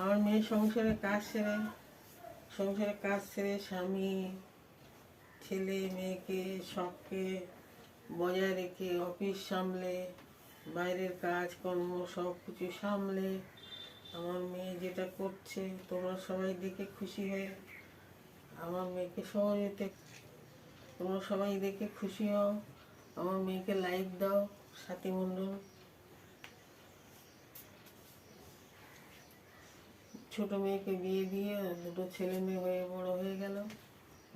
আমার মেয়ে সংসারে কাজ সেরে, সংসারে কাজ সেরে স্বামী, ছেলে, মেয়েকে, সবকে বজায় রেখে অফিস সামলে, বাইরের কাজ কর্ম সব কিছু সামলে, আমার মেয়ে যেটা করছে তোমরা সবাই দেখে খুশি হয়ে, আমার মেয়েকে সহযোগিতা তোমরা সবাই দেখে খুশি হও, আমার মেয়েকে লাইক দাও, সাথী মণ্ডল ছোট মেয়েকে বিয়ে দিয়ে দুটো ছেলে মেয়ে হয়ে বড় হয়ে গেল।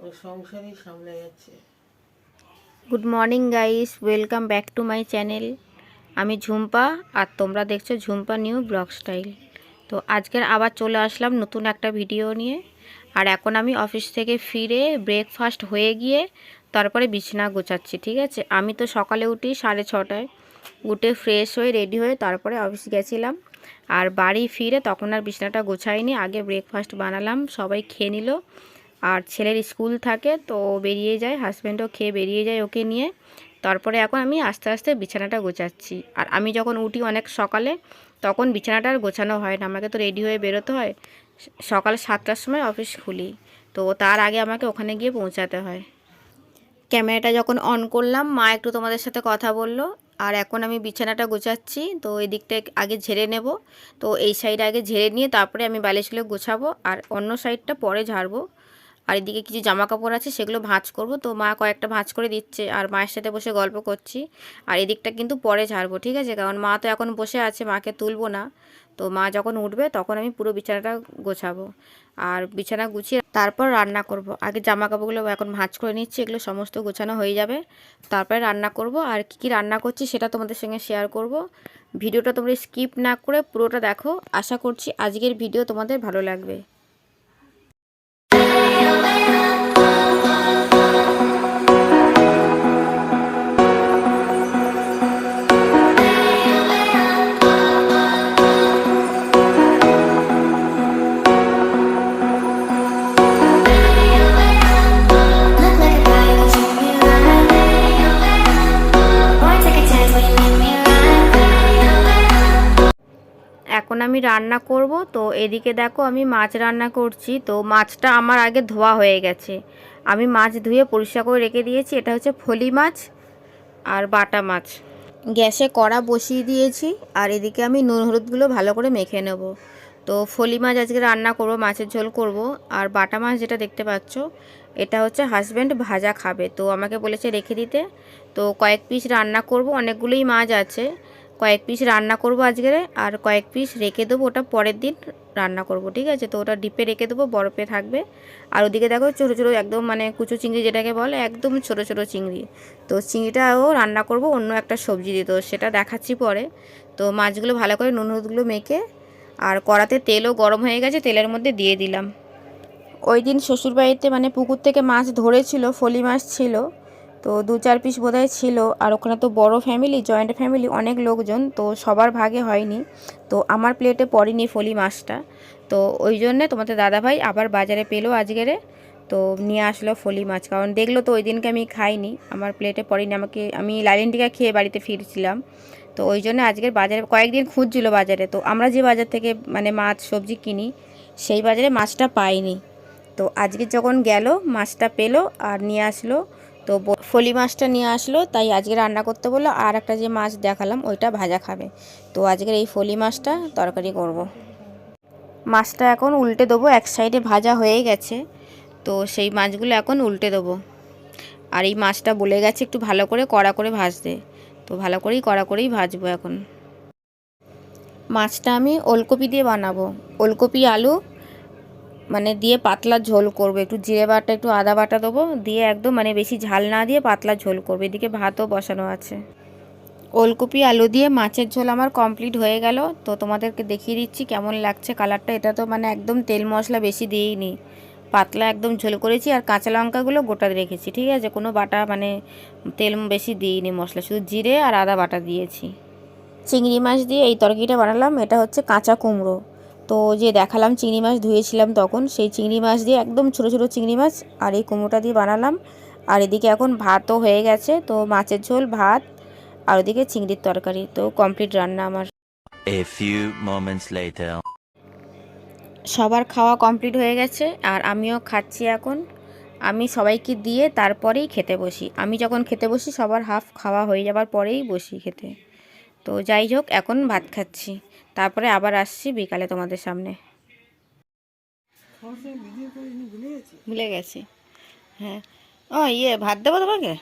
ওর সংসারই সামলে যাচ্ছে। Good morning guys welcome back to my channel আমি ঝুম্পা, আর তোমরা দেখছ ঝুম্পা নিউ ব্লগ স্টাইল। তো আজকের আবার চলে আসলাম নতুন একটা ভিডিও নিয়ে। আর এখন আমি অফিস থেকে ফিরে ব্রেকফাস্ট হয়ে গিয়ে তারপরে বিছানা গোছাচ্ছি, ঠিক আছে? আমি তো সকালে উঠি সাড়ে ছটায়। উঠে ফ্রেশ হয়ে রেডি হয়ে তারপরে অফিস গেছিলাম। আর বাড়ি ফিরে তখন আর বিছানাটা গোছাইনি। আগে ব্রেকফাস্ট বানালাম, সবাই খেয়ে নিল। আর ছেলের স্কুল থাকে, তো বেরিয়ে যায় হাজব্যান্ডও খেয়ে বেরিয়ে যায় ওকে নিয়ে। তারপরে এখন আমি আস্তে আস্তে বিছানাটা গোছাচ্ছি। আর আমি যখন উঠি অনেক সকালে, তখন বিছানাটা আর গোছানো হয় না। আমাকে তো রেডি হয়ে বেরোতে হয়। সকাল সাতটার সময় অফিস খুলি। তো তার আগে আমাকে ওখানে গিয়ে পৌঁছাতে হয়। ক্যামেরাটা যখন অন করলাম, মা একটু তোমাদের সাথে কথা বলল। আর এখন আমি বিছানাটা গোছাচ্ছি, তো এই দিকটা আগে ঝেড়ে নেব। তো এই সাইড আগে ঝেড়ে নিয়ে তারপরে আমি বালিশগুলো গোছাবো আর অন্য সাইডটা পরে ঝাড়বো। আর এদিকে কিছু জামা কাপড় আছে, সেগুলো ভাঁজ করব। তো মা কয়েকটা ভাঁজ করে দিচ্ছে আর মায়ের সাথে বসে গল্প করছি। আর এদিকটা কিন্তু পরে ঝাড়বো, ঠিক আছে? কারণ মা তো এখন বসে আছে, মাকে তুলবো না। তো মা যখন উঠবে, তখন আমি পুরো বিছানাটা গোছাবো আর বিছানা গুছিয়ে তারপর রান্না করব। আগে জামা কাপড়গুলো এখন ভাঁজ করে নিচ্ছি, এগুলো সমস্ত গোছানো হয়ে যাবে। তারপরে রান্না করব। আর কী কী রান্না করছি, সেটা তোমাদের সঙ্গে শেয়ার করব। ভিডিওটা তোমরা স্কিপ না করে পুরোটা দেখো। আশা করছি আজকের ভিডিও তোমাদের ভালো লাগবে। আমি রান্না করব, তো এদিকে দেখো আমি মাছ রান্না করছি। তো মাছটা আমার আগে ধোয়া হয়ে গেছে। আমি মাছ ধুয়ে পরিষ্কার করে রেখে দিয়েছি। এটা হচ্ছে ফলি মাছ আর বাটা মাছ। গ্যাসে কড়া বসিয়ে দিয়েছি আর এদিকে আমি নুন হলুদগুলো ভালো করে মেখে নেব। তো ফলি মাছ আজকে রান্না করব, মাছের ঝোল করব। আর বাটা মাছ যেটা দেখতে পাচ্ছ, এটা হচ্ছে হাজব্যান্ড ভাজা খাবে। তো আমাকে বলেছে রেখে দিতে। তো কয়েক পিস রান্না করব, অনেকগুলোই মাছ আছে। কয়েক পিস রান্না করব আজকে আর কয়েক পিস রেখে দেবো, ওটা পরের দিন রান্না করব, ঠিক আছে? তো ওটা ডিপে রেখে দেবো, বরফে থাকবে। আর ওদিকে দেখো ছোটো ছোটো একদম মানে কুচো চিংড়ি যেটাকে বলে, একদম ছোটো ছোটো চিংড়ি। তো চিংড়িটাও রান্না করব, অন্য একটা সবজি দিয়ে। তো সেটা দেখাচ্ছি পরে। তো মাছগুলো ভালো করে নুন হলুদগুলো মেখে, আর কড়াতে তেলও গরম হয়ে গেছে, তেলের মধ্যে দিয়ে দিলাম। ওই দিন শ্বশুরবাড়িতে মানে পুকুর থেকে মাছ ধরেছিল, ফলি মাছ ছিল। তো দু চার পিস বোধহয় ছিল। আর ওখানে তো বড় ফ্যামিলি জয়েন্ট ফ্যামিলি অনেক লোকজন, তো সবার ভাগে হয়নি। তো আমার প্লেটে পড়েনি ফলি মাছটা। তো ওই জন্যে তোমাদের দাদাভাই আবার বাজারে পেল আজকেরে। তো নিয়ে আসলো ফলি মাছ। কারণ দেখল তো ওই দিনকে আমি খাইনি। আমার প্লেটে পড়েনি। আমাকে, আমি লাইলেন টিকা খেয়ে বাড়িতে ফিরছিলাম। তো ওই জন্য আজকের বাজারে কয়েকদিন খুঁজছিল বাজারে। তো আমরা যে বাজার থেকে মানে মাছ, সবজি কিনি, সেই বাজারে মাছটা পাইনি। তো আজকে যখন গেল, মাছটা পেল আর নিয়ে আসলো। তো ফলি মাছটা নিয়ে আসলো, তাই আজকে রান্না করতে বলল, আর একটা যে মাছ দেখালাম, ওইটা ভাজা খাবে। তো আজকের এই ফলি মাছটা তরকারি করব। মাছটা এখন উল্টে দেবো, এক সাইডে ভাজা হয়ে গেছে। তো সেই মাছগুলো এখন উল্টে দেবো। আর এই মাছটা বলে গেছে একটু ভালো করে কড়া করে ভাজতে। তো ভালো করেই কড়া করেই ভাজবো এখন। মাছটা আমি ওলকপি দিয়ে বানাবো। ওলকপি, আলু মানে দিয়ে পাতলা ঝোল করব। একটু জিরে বাটা, একটু আদা বাটা দেবো। দিয়ে একদম মানে বেশি ঝাল না দিয়ে পাতলা ঝোল করব। এদিকে ভাতও বসানো আছে। ওলকপি, আলু দিয়ে মাছের ঝোল আমার কমপ্লিট হয়ে গেল। তো তোমাদেরকে দেখিয়ে দিচ্ছি কেমন লাগছে কালারটা। এটা তো মানে একদম তেল মশলা বেশি দিইনি। পাতলা একদম ঝোল করেছি আর কাঁচা লঙ্কাগুলো গোটা রেখেছি, ঠিক আছে? কোনো বাটা মানে তেল বেশি দিইনি মশলা, শুধু জিরে আর আদা বাটা দিয়েছি। চিংড়ি মাছ দিয়ে এই তরকারিটা বানালাম। এটা হচ্ছে কাঁচা কুমড়ো। তো যে দেখালাম চিংড়ি মাছ ধুয়েছিলাম তখন সেই চিংড়ি মাছ দিয়ে একদম ছোটো ছোটো চিংড়ি মাছ আর এই কুমড়োটা দিয়ে বানালাম। আর এদিকে এখন ভাতও হয়ে গেছে তো মাছের ঝোল ভাত আর ওদিকে চিংড়ির তরকারি তো কমপ্লিট রান্না আমার। A few moments later. সবার খাওয়া কমপ্লিট হয়ে গেছে আর আমিও খাচ্ছি এখন। আমি সবাইকে দিয়ে তারপরেই খেতে বসি। আমি যখন খেতে বসি সবার হাফ খাওয়া হয়ে যাবার পরেই বসি খেতে। তো যাই হোক, এখন ভাত খাচ্ছি। তারপরে আবার আসছি বিকালে তোমাদের সামনে। ভুলে গেছি। হ্যাঁ। ও ইয়ে ভাত দেবো তোমাকে?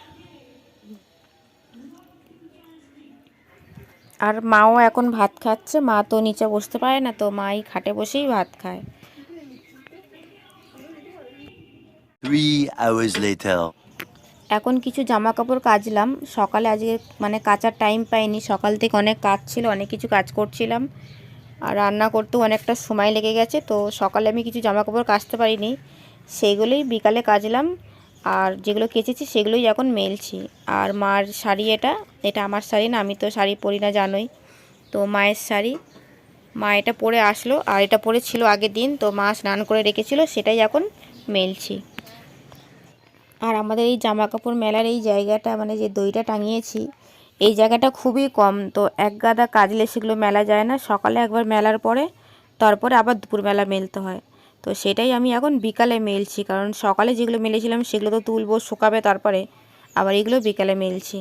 আর মাও এখন ভাত খাচ্ছে। মা তো নিচে বসতে পারে না, তো মাই খাটে বসেই ভাত খায়। Three hours later. এখন কিছু জামা কাপড় কাচলাম। সকালে আজকে মানে কাচার টাইম পাইনি। সকাল থেকে অনেক কাজ ছিল, অনেক কিছু কাজ করছিলাম। আর রান্না করতেও অনেকটা সময় লেগে গেছে, তো সকালে আমি কিছু জামা কাপড় কাচতে পারিনি। সেইগুলোই বিকালে কাচলাম। আর যেগুলো কেচেছি সেগুলোই এখন মেলছি। আর মার শাড়ি এটা এটা আমার শাড়ি না, আমি তো শাড়ি পরি না, জানোই। তো মায়ের শাড়ি। মা এটা পরে আসলো, আর এটা পরে ছিল আগের দিন, তো মা স্নান করে রেখেছিল, সেটাই এখন মেলছি। আর আমাদের এই জামা কাপড় মেলার এই জায়গাটা মানে যে দইটা টাঙিয়েছি, এই জায়গাটা খুবই কম। তো এক গাদা কাজলে সেগুলো মেলা যায় না। সকালে একবার মেলার পরে, তারপরে আবার দুপুর মেলা মেলতে হয়। তো সেটাই আমি এখন বিকালে মেলছি, কারণ সকালে যেগুলো মেলেছিলাম সেগুলো তো তুলবো, শুকাবে তারপরে আবার এগুলো বিকালে মেলছি।